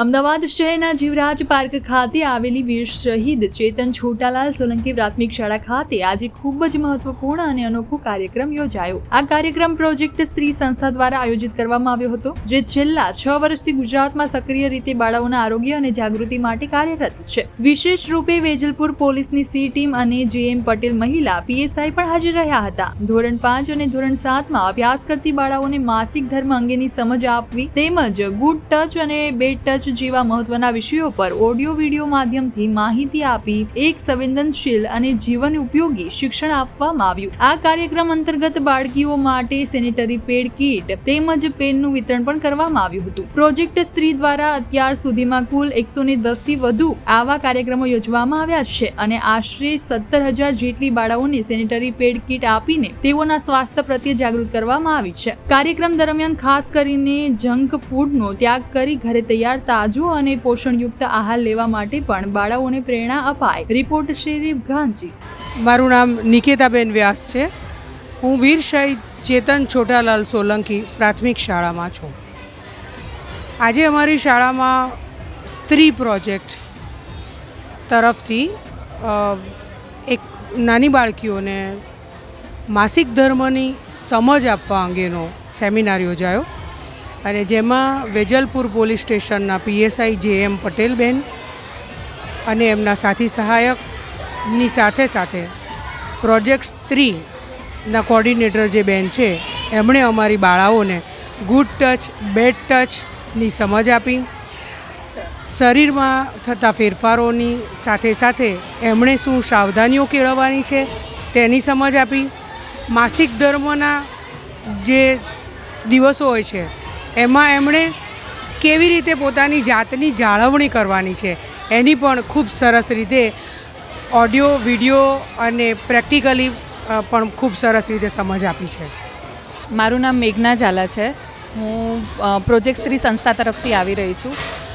અમદાવાદ શહેરના જીવરાજ પાર્ક ખાતે આવેલી વીર શહીદ ચેતન છોટાલાલ સોલંકી પ્રાથમિક શાળા ખાતે આજે ખૂબ જ મહત્વપૂર્ણ અને અનોખો કાર્યક્રમ યોજાયો. આ કાર્યક્રમ પ્રોજેક્ટ સ્ત્રી સંસ્થા દ્વારા આયોજિત કરવામાં આવ્યો હતો, જે છેલ્લા છ વર્ષથી ગુજરાતમાં સક્રિય રીતે બાળાઓના આરોગ્ય અને જાગૃતિ માટે કાર્યરત છે. વિશેષ રૂપે વેજલપુર પોલીસની સી ટીમ અને જેએમ પટેલ મહિલા પીએસઆઈ પણ હાજર રહ્યા હતા. ધોરણ પાંચ અને ધોરણ સાતમાં અભ્યાસ કરતી બાળાઓને માસિક ધર્મ અંગેની સમજ આપવી તેમજ ગુડ ટચ અને બેડ ટચ જેવા મહત્વના વિષયો પર ઓડિયો વિડિયો માધ્યમથી માહિતી આપી એક સંવેદનશીલ અને જીવન ઉપયોગી શિક્ષણ આપવામાં આવ્યું. આ કાર્યક્રમ અંતર્ગત બાળકીઓ માટે સેનેટરી પેડ કીટ તેમજ પેનનું વિતરણ પણ કરવામાં આવ્યું હતું. પ્રોજેક્ટ સ્ત્રી દ્વારા અત્યાર સુધીમાં કુલ એકસો ને દસથી વધુ આવા કાર્યક્રમો યોજવામાં આવ્યા છે અને આશરે સત્તર હજાર જેટલી બાળાઓને સેનેટરી પેડ કીટ આપીને તેઓના સ્વાસ્થ્ય પ્રત્યે જાગૃત કરવામાં આવી છે. કાર્યક્રમ દરમિયાન ખાસ કરીને જંક ફૂડનો ત્યાગ કરી ઘરે તૈયાર તાજો અને પોષણયુક્ત આહાર લેવા માટે પણ બાળાઓને પ્રેરણા અપાય. રિપોર્ટ શ્રી ગાંધી મારું નામ નિકેતાબેન વ્યાસ છે. હું વીર શહીદ ચેતન છોટાલાલ સોલંકી પ્રાથમિક શાળામાં છું. આજે અમારી શાળામાં સ્ત્રી પ્રોજેક્ટ તરફથી એક નાની બાળકીઓને માસિક ધર્મની સમજ આપવા અંગેનો સેમિનાર યોજાયો. અને જેમાં વેજલપુર પોલીસ સ્ટેશનના પીએસઆઈ જે એમ પટેલબેન અને એમના સાથી સહાયકની સાથે સાથે પ્રોજેક્ટ સ્ત્રીના કોર્ડિનેટર જે બેન છે, એમણે અમારી બાળાઓને ગુડ ટચ, બેડ ટચની સમજ આપી. શરીરમાં થતા ફેરફારોની સાથે સાથે એમણે શું સાવધાનીઓ કેળવવાની છે તેની સમજ આપી. માસિક ધર્મના જે દિવસો હોય છે એમાં એમણે કેવી રીતે પોતાની જાતની જાળવણી કરવાની છે એની પણ ખૂબ સરસ રીતે ઓડિયો, વીડિયો અને પ્રેક્ટિકલી પણ ખૂબ સરસ રીતે સમજ આપી છે. મારું નામ મેઘના ઝાલા છે. હું પ્રોજેક્ટ સ્ત્રી સંસ્થા તરફથી આવી રહી છું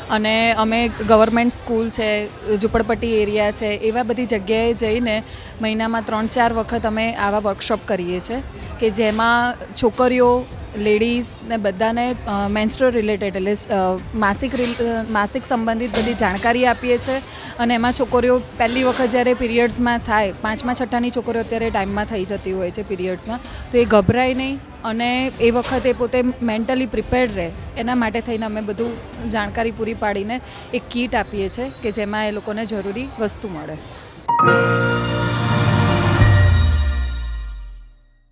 અને અમે ગવર્મેન્ટ સ્કૂલ છે, ઝૂંપડપટ્ટી એરિયા છે, એવા બધી જગ્યાએ જઈને મહિનામાં ત્રણ ચાર વખત અમે આવા વર્કશોપ કરીએ છીએ કે જેમાં છોકરીઓ લેડીઝ ને બધાને મેન્સ્ટ્રો રિલેટેડ એટલે માસિક માસિક સંબંધિત બધી જાણકારી આપીએ છીએ અને એમાં છોકરીઓ પહેલી વખત જ્યારે પીરિયડ્સમાં થાય, પાંચમા, છઠ્ઠાની છોકરીઓ અત્યારે ટાઈમમાં થઈ જતી હોય છે પીરિયડ્સમાં, તો એ ગભરાય નહીં. અને એ વખતે પોતે મેન્ટલી પ્રિપેર્ડ રહે. એના માટે થઈને અમે બધું જાણકારી પૂરી પાડીને એક કીટ આપીએ છીએ કે જેમાં એ લોકોને જરૂરી વસ્તુ મળે.